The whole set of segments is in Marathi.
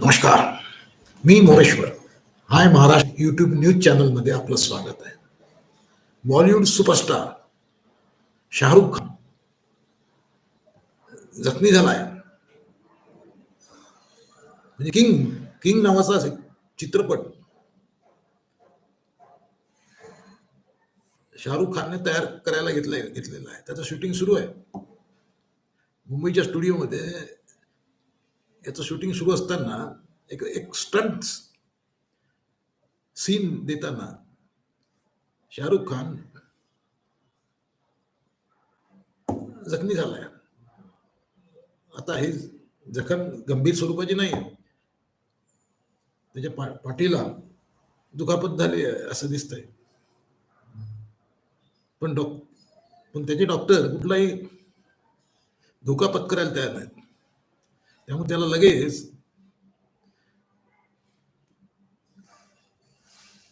नमस्कार. मी Moreshwar. Hi Maharashtra YouTube news चॅनलमध्ये आपलं स्वागत आहे. बॉलिवूड सुपरस्टार शाहरुख खान जखमी झालाय. म्हणजे किंग किंग नावाचा चित्रपट शाहरुख खानने तयार करायला घेतलाय घेतलेला आहे. त्याचं शूटिंग सुरू आहे. मुंबईच्या स्टुडिओमध्ये याचं शूटिंग सुरू असताना एक एक स्टंट सीन देताना शाहरुख खान जखमी झालाय. आता ही जखम गंभीर स्वरूपाची नाही त्याच्या पा पाठीला दुखापत झाली आहे असं दिसतंय. पण डॉक पण त्याचे डॉक्टर कुठलाही धोका पत्करायला तयार नाहीत. त्यामुळे त्याला लगेच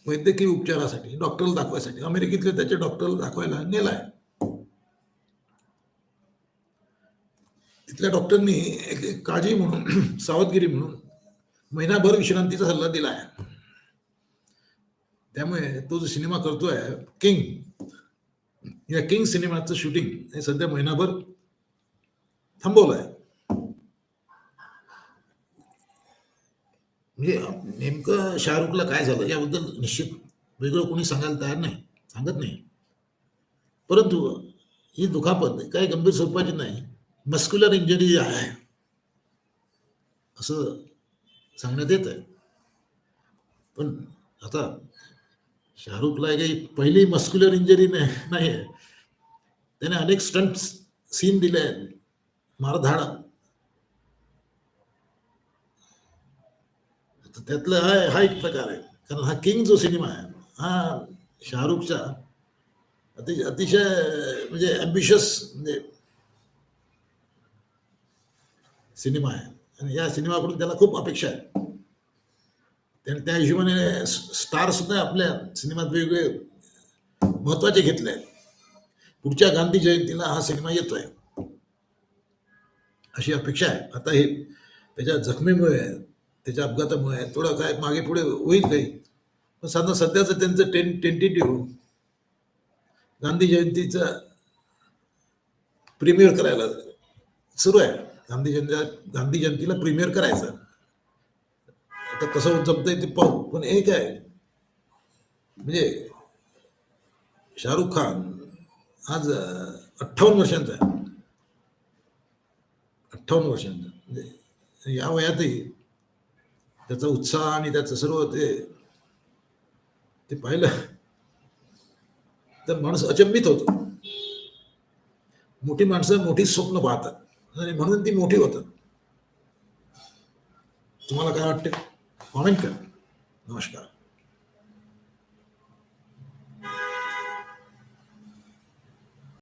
वैद्यकीय उपचारासाठी डॉक्टरला दाखवायसाठी अमेरिकेतले त्याचे डॉक्टरला दाखवायला नेलाय. तिथल्या डॉक्टरनी एक काळजी म्हणून सावधगिरी म्हणून महिनाभर विश्रांतीचा सल्ला दिला आहे त्यामुळे तो जो सिनेमा करतोय किंग या किंग सिनेमाचं शूटिंग हे सध्या महिनाभर थांबवलं आहे म्हणजे नेमकं शाहरुखला काय झालं याबद्दल निश्चित वेगळं कोणी सांगायला तयार नाही सांगत नाही. परंतु ही दुखापत काही गंभीर स्वरूपाची नाही मस्क्युलर इंजरी आहे असं सांगण्यात येत आहे पण आता शाहरुखला काही पहिली मस्क्युलर इंजरी नाही आहे त्याने अनेक स्टंट सीन दिले आहेत मारधाडा त्यातला हा हा एक प्रकार आहे. कारण हा किंग जो सिनेमा आहे हा शाहरुखचा अतिशय अतिशय म्हणजे ॲम्बिशियस म्हणजे सिनेमा आहे. आणि या सिनेमाकडून त्याला खूप अपेक्षा आहे. त्याने त्या हिशोबाने स्टार सुद्धा आपल्या सिनेमात वेगवेगळे महत्त्वाचे घेतले आहेत. पुढच्या गांधी जयंतीला हा सिनेमा येतोय. अशी अपेक्षा आहे. आता हे त्याच्या जखमीमुळे त्याच्या अपघातामुळे थोडं काय मागे पुढे होईल काही. पण साधारण सध्याचं त्यांचं टेन टेंटेटिव्ह गांधी जयंतीचं प्रीमियर करायला सुरू आहे. गांधी जयंती गांधी जयंतीला प्रीमियर करायचं. आता कसं जमतंय ते पाहू. पण एक आहे. म्हणजे शाहरुख खान आज अठ्ठावन्न वर्षांचा आहे. अठ्ठावन्न वर्षांचा. म्हणजे या वयातही त्याचा उत्साह आणि त्याचं सर्व ते ते पाहिलं तर माणूस अचंबित होतो. मोठी माणसं मोठी स्वप्न पाहतात. आणि म्हणून ती मोठी होतात. तुम्हाला काय वाटते? कॉमेंट करा. नमस्कार.